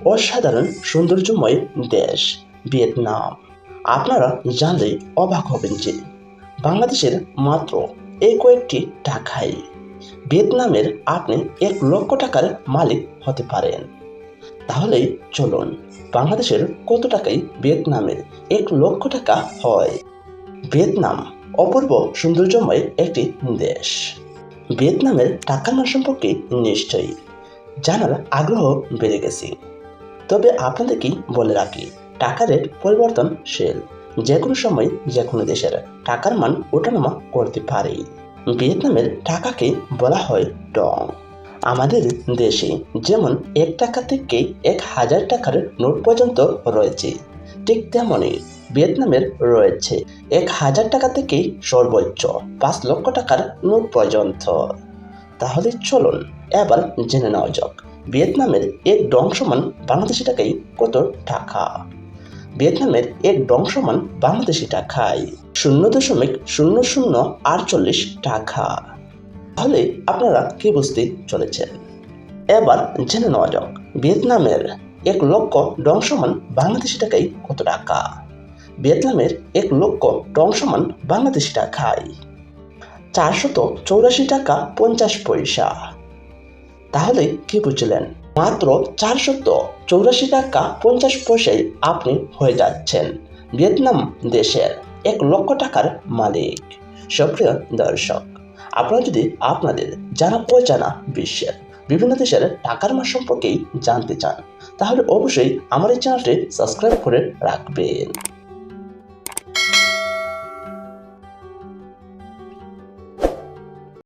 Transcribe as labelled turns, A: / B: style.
A: অসাধারণ সৌন্দর্যময় দেশ, ভিয়েতনাম। আপনারা জানলেই অবাক হবেন যে বাংলাদেশের মাত্র এই কয়েকটি টাকায় ভিয়েতনামের আপনি এক লক্ষ টাকার মালিক হতে পারেন। তাহলেই চলুন, বাংলাদেশের কত টাকায় ভিয়েতনামের এক লক্ষ টাকা হয়? ভিয়েতনাম অপূর্ব সৌন্দর্যময় একটি দেশ। ভিয়েতনামের টাকার মান সম্পর্কে নিশ্চয়ই জানার আগ্রহ বেড়ে গেছে। তবে আপনাদেরকেই বলে রাখি, টাকা রেট পরিবর্তনশীল। যে কোনো সময় যে কোনো দেশের টাকার মান ওঠানামা করতে পারে। ভিয়েতনামের টাকাকে বলা হয় ডং আমাদের দেশে যেমন এক টাকা থেকে এক হাজার টাকার নোট পর্যন্ত রয়েছে, ঠিক তেমনই ভিয়েতনামের রয়েছে এক হাজার টাকা থেকে সর্বোচ্চ পাঁচ লক্ষ টাকার নোট পর্যন্ত। তাহলে চলুন, এবার জেনে নেওয়া যাক। ভিয়েতনামের এক ডং সমান বাংলাদেশি টাকায় কত টাকা? ভিয়েতনামের এক ডং সমান বাংলাদেশি টাকায় শূন্য দশমিক শূন্য শূন্য আটচল্লিশ টাকা। তাহলে আপনারা কি বুঝতে চলেছেন? এবার জেনে নেওয়া যাক, ভিয়েতনামের এক লক্ষ ডং সমান বাংলাদেশি টাকায় কত টাকা? ভিয়েতনামের এক লক্ষ ডং সমান বাংলাদেশি টাকায় চারশত চৌরাশি টাকা পঞ্চাশ পয়সা। তাহলে কি বুঝলেন? মাত্র চারশত চৌরাশি টাকা পঞ্চাশ পয়সায় আপনি হয়ে যাচ্ছেন ভিয়েতনাম দেশের এক লক্ষ টাকার মালিক। সুপ্রিয় দর্শক, আপনারা যদি আপনাদের জানা অজানা বিশ্বের বিভিন্ন দেশের টাকার মান সম্পর্কেই জানতে চান, তাহলে অবশ্যই আমার এই চ্যানেলটি সাবস্ক্রাইব করে রাখবেন।